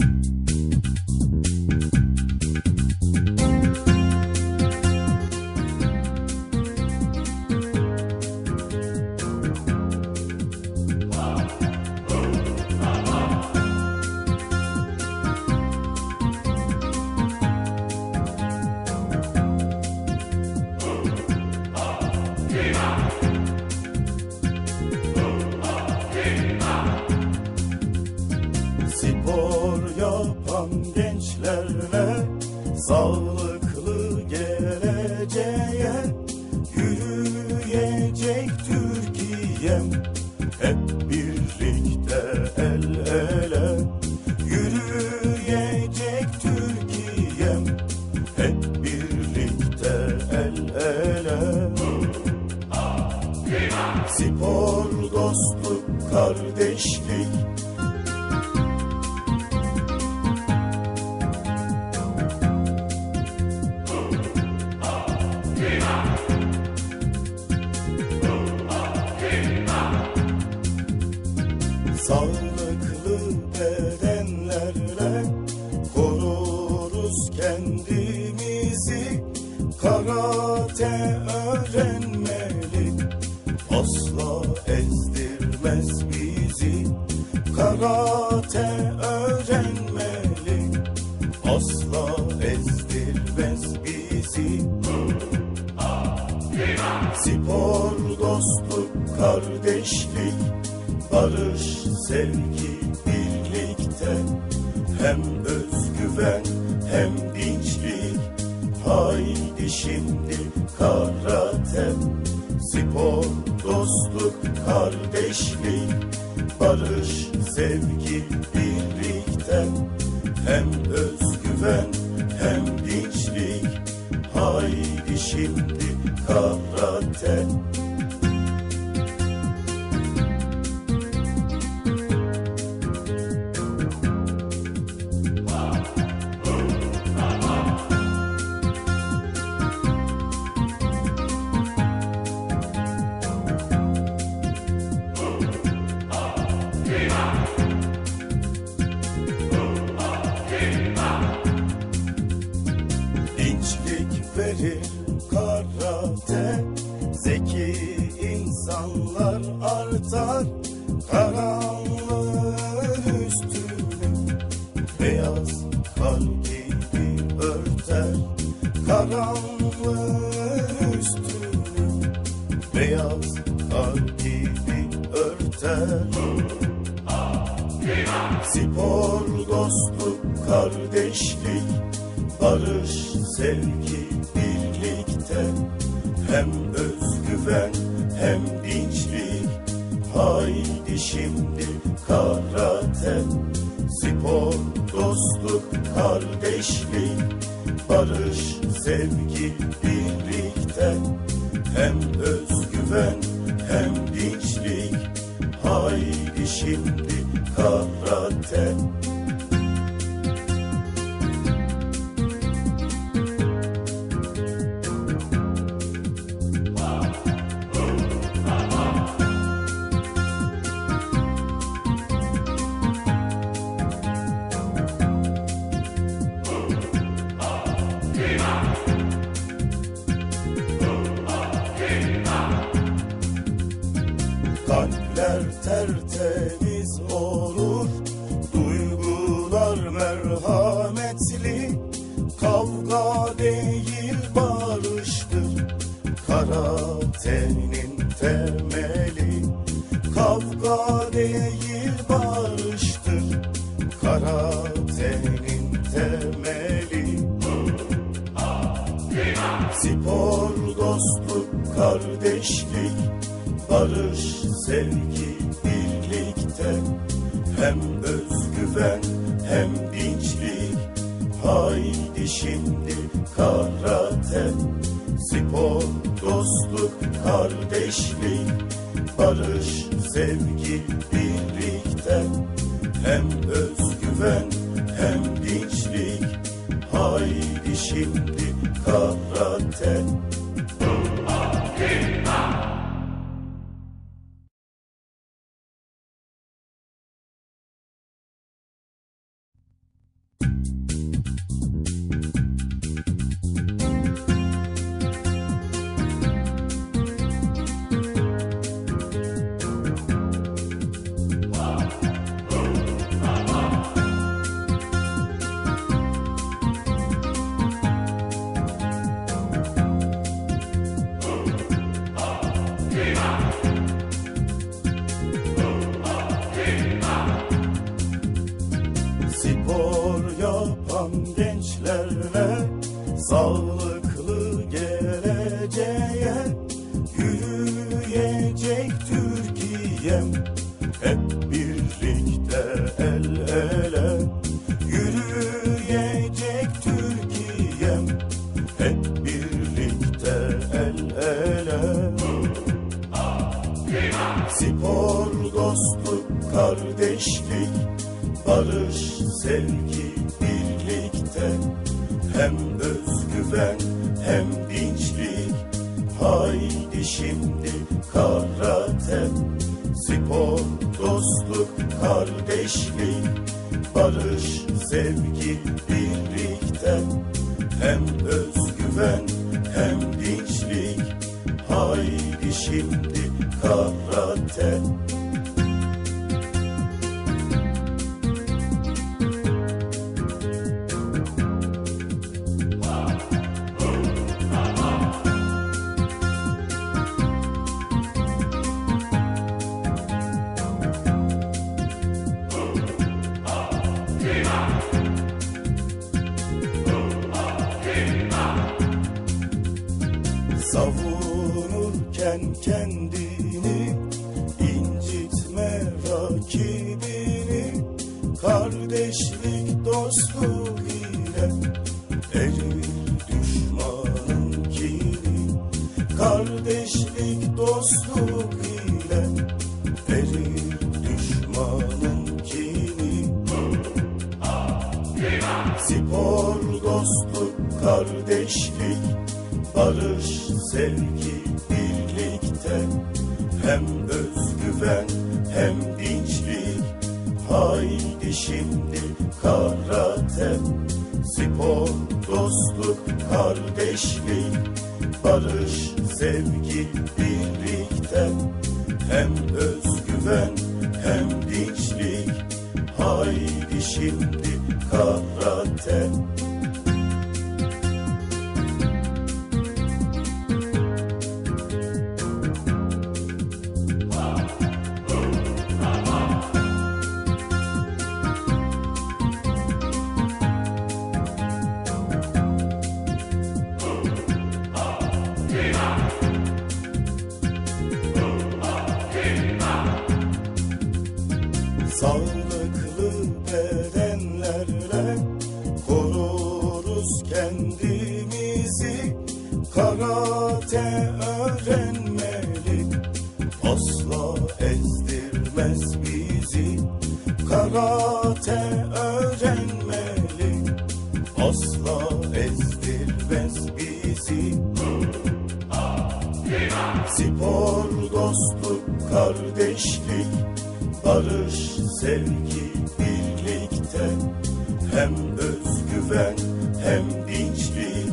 Spor Türkiye'm hep asla ezdirmez bizi. Karate Beyaz kar gibi örter Spor, dostluk, kardeşlik, barış, sevgi, birlikte. Hem özgüven hem dinçlik, haydi şimdi karate. Spor, dostluk, kardeşlik, barış, sevgi, birlikte. Hem özgüven hem dinçlik, haydi şimdi karate kardeşlik, barış, sevgi, birlikte. Hem özgüven hem dinçlik, haydi şimdi karate. Spor, dostluk, kardeşlik, barış, sevgi, birlikte. Hem özgüven hem dinçlik, haydi şimdi karate Spor ele. Spor, dostluk, kardeşlik, barış, sevgi, barış, sevgi, birlikte. Hem özgüven hem dinçlik. Haydi şimdi karate. Spor, dostluk, kardeşlik. Barış, sevgi, birlikte. Hem özgüven hem dinçlik. Haydi şimdi karate Sağlıklı sevgi, birlikte Hem özgüven hem dinçlik.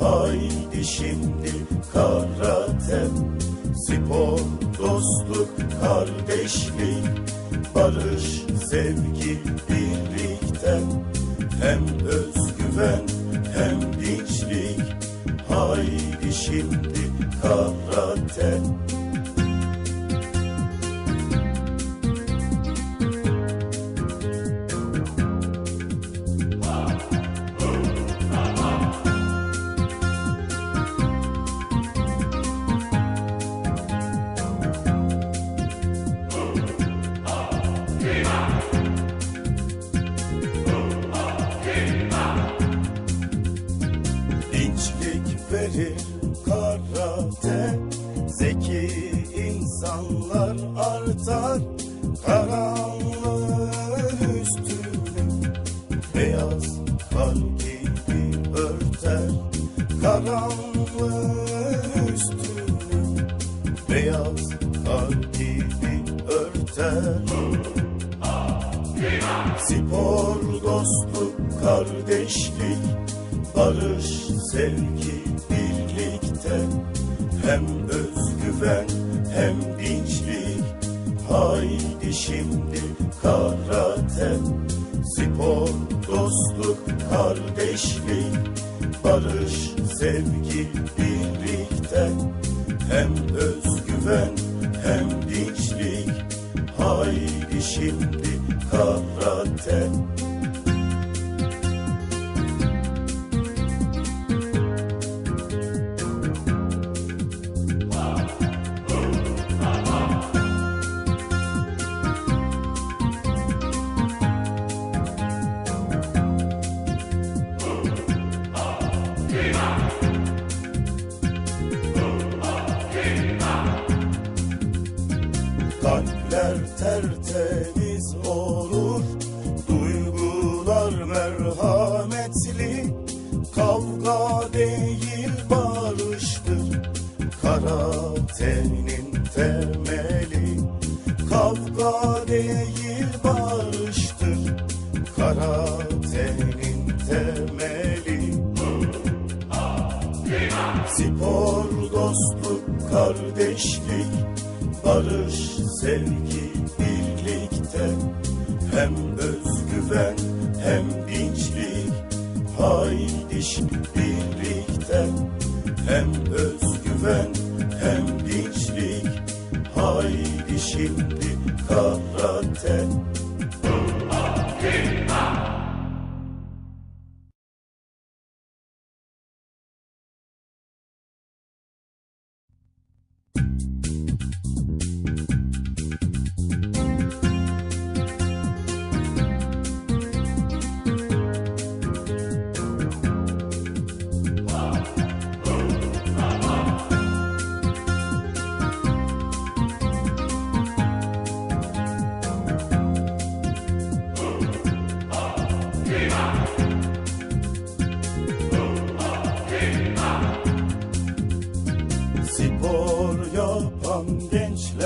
Haydi şimdi karate Spor, dostluk, kardeşlik. Barış, sevgi, birlikte Hem özgüven hem dinçlik. Haydi şimdi karate verir karate Zeki insanlar artar Karanlığın üstünü Beyaz kar gibi örter Karanlığın üstünü Beyaz kar gibi örter. Spor, dostluk, kardeşlik, barış, sevgi, şimdi karate. Spor, dostluk, kardeşlik, barış, sevgi, birlikte. Hem özgüven hem dinçlik, haydi şimdi karate.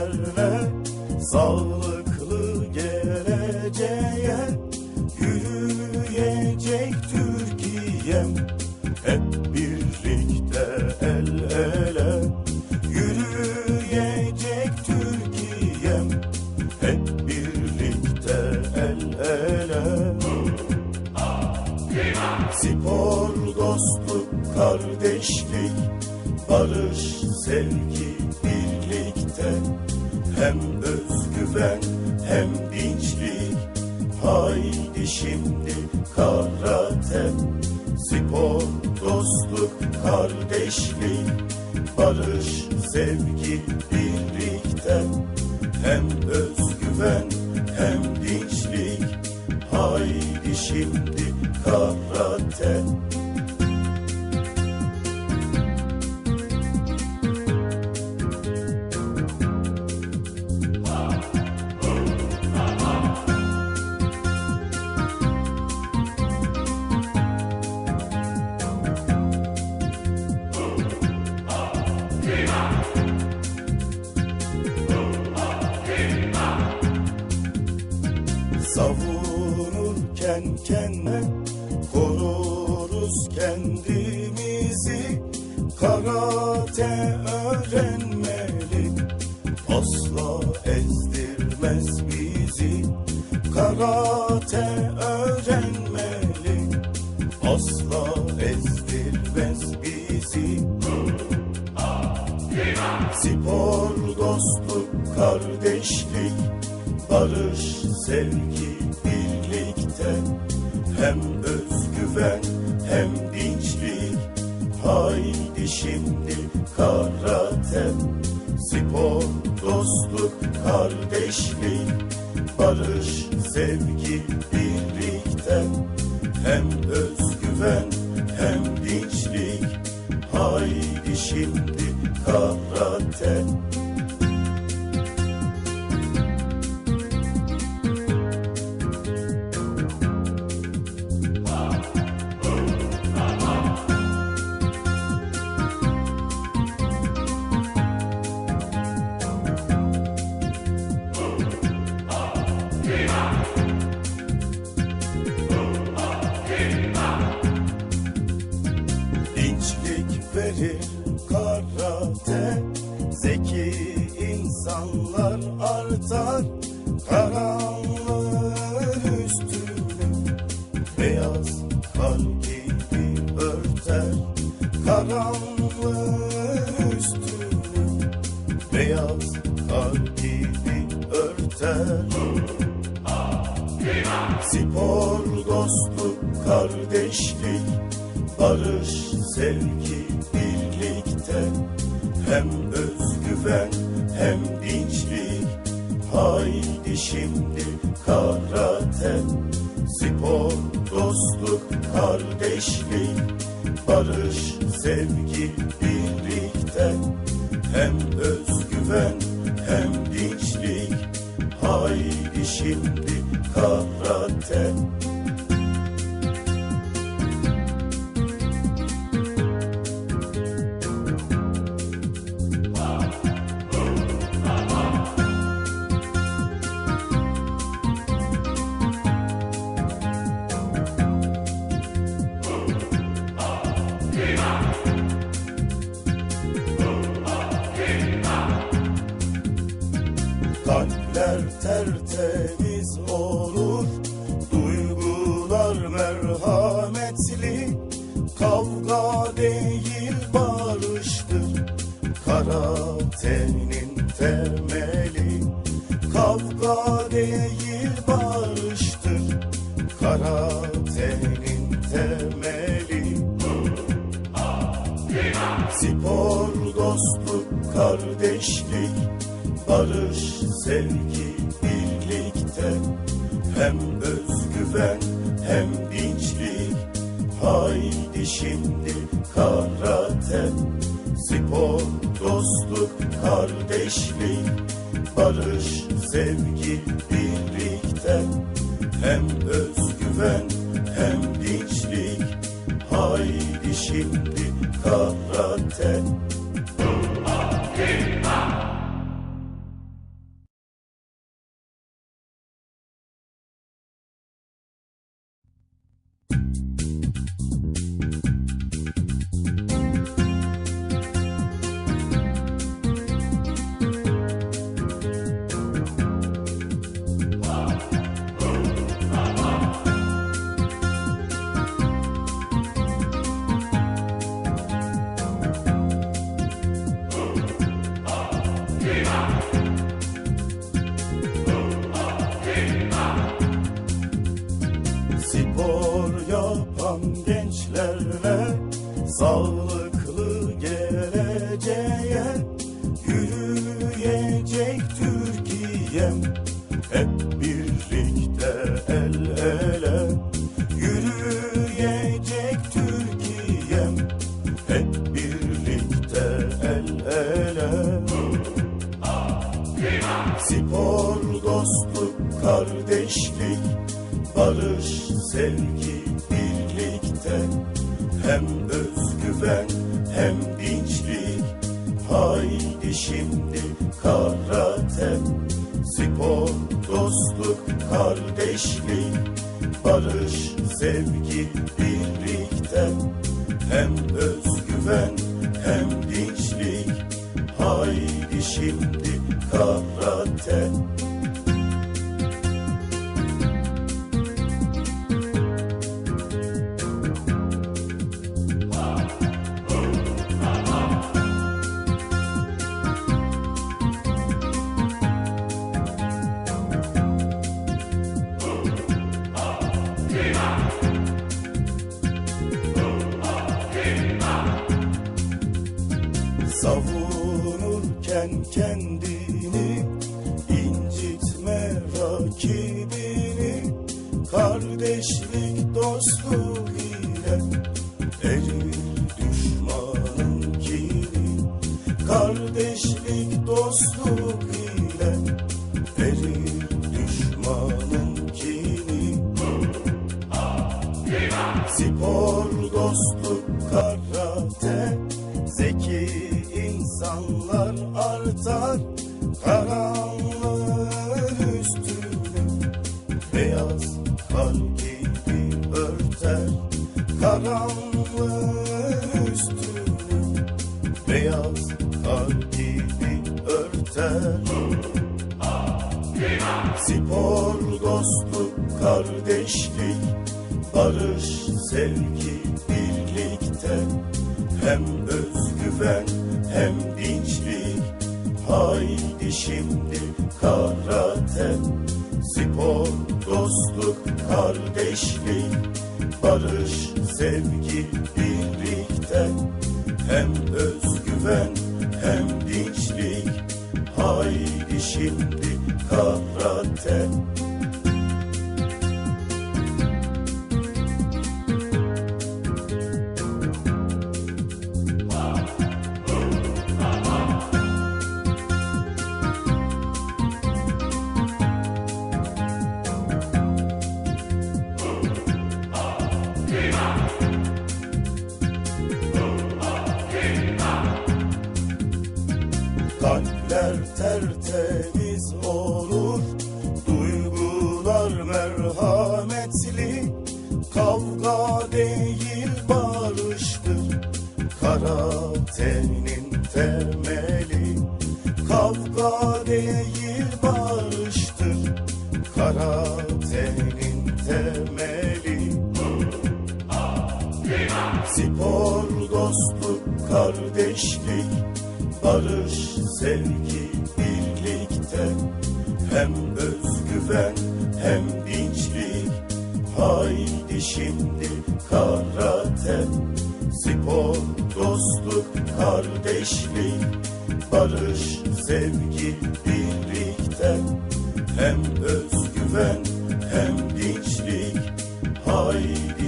Gençlerle sağlıklı geleceğe yürüyecek Türkiye'm. Hep birlikte el ele yürüyecek Türkiye'm. Hep birlikte el ele. Spor, dostluk, kardeşlik, barış, sevgi, karate. Spor, dostluk, kardeşlik, asla ezdirmez bizi Spor, dostluk, kardeşlik, barış, sevgi, birlikte. Hem özgüven hem dinçlik, haydi şimdi karate. Spor, dostluk, kardeşlik, barış, sevgi, birlikte. Hem özgüven hem dinçlik, haydi şimdi karate. Karanlığı kardeşlik, barış, sevgi, birlikte. Hem özgüven hem dinçlik, haydi şimdi karate. Spor, dostluk, kardeşlik, barış, sevgi, birlikte. Hem özgüven hem dinçlik, haydi şimdi karate haydi şimdi karate. Spor, dostluk, kardeşlik, barış, sevgi, birlikte. Hem özgüven hem dinçlik, haydi şimdi karate birlikte. Hem özgüven hem dinçlik, haydi şimdi karate. Spor, dostluk, kardeşlik, barış, sevgi, birlikte. Hem özgüven hem dinçlik, haydi şimdi karate Savunurken kendini Karanlığın üstünü Beyaz kar gibi örter Spor, dostluk, kardeşlik, barış, sevgi, birlikte. Hem özgüven hem dinçlik, haydi şimdi karate. Spor, dostluk, kardeşlik, barış, sevgi, birlikte. Temeli Spor, dostluk, kardeşlik, barış, sevgi, birlikte. Hem özgüven hem dinçlik, haydi şimdi karate. Spor, dostluk, kardeşlik, barış, sevgi, birlikte. Hem özgüven hem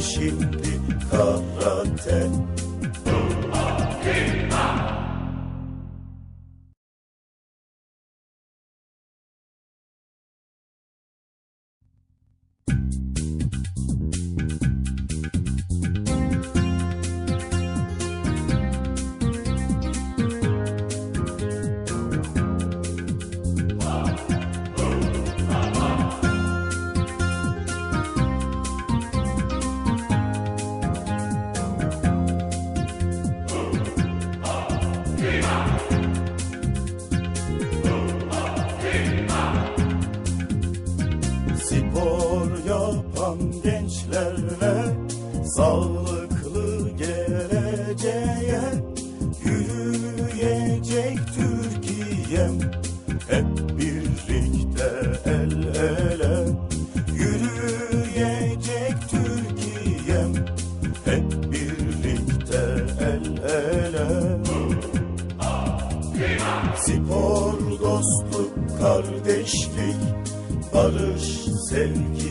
şimdi karate. Gençlerle sağlıklı geleceğe yürüyecek Türkiye'm. Hep birlikte el ele yürüyecek Türkiye'm. Hep birlikte el ele. Spor, dostluk, kardeşlik, barış, sevgi,